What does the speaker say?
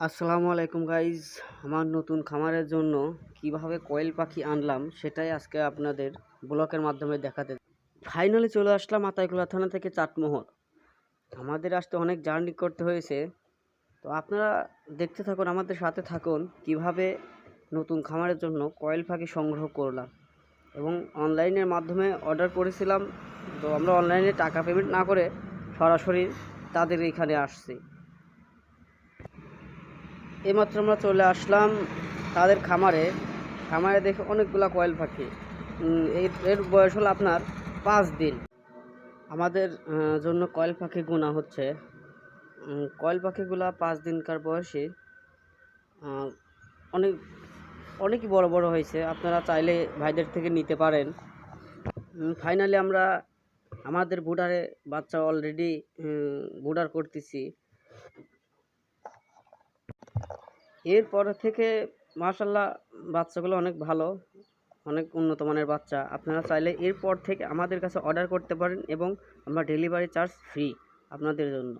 আসসালামু আলাইকুম গাইজ আমার নতুন খামারের জন্য কীভাবে কোয়েল পাখি আনলাম সেটাই আজকে আপনাদের ব্লকের মাধ্যমে দেখাতে ফাইনালি চলে আসলাম আতাইকুলা থানা থেকে চাটমোহর। আমাদের আসতে অনেক জার্নি করতে হয়েছে। তো আপনারা দেখতে থাকুন, আমাদের সাথে থাকুন কীভাবে নতুন খামারের জন্য কয়েল পাখি সংগ্রহ করলাম। এবং অনলাইনের মাধ্যমে অর্ডার করেছিলাম। তো আমরা অনলাইনে টাকা পেমেন্ট না করে সরাসরি তাদের এখানে আসছি। এইমাত্র আমরা চলে আসলাম তাদের খামারে। খামারে দেখে অনেকগুলা কয়েল পাখি। এর বয়স হলো আপনার পাঁচ দিন। আমাদের জন্য কয়েল পাখি গোনা হচ্ছে। কয়েল পাখিগুলা পাঁচ দিনকার বয়সে। অনেক, অনেকই বড় বড় হয়েছে। আপনারা চাইলে ভাইদের থেকে নিতে পারেন। ফাইনালি আমরা আমাদের বুডারে বাচ্চা অলরেডি বুডার করতেছি। এরপর থেকে মার্শাল্লাহ বাচ্চাগুলো অনেক ভালো, অনেক উন্নত মানের বাচ্চা। আপনারা চাইলে এরপর থেকে আমাদের কাছে অর্ডার করতে পারেন এবং আমরা ডেলিভারি চার্জ ফ্রি আপনাদের জন্য।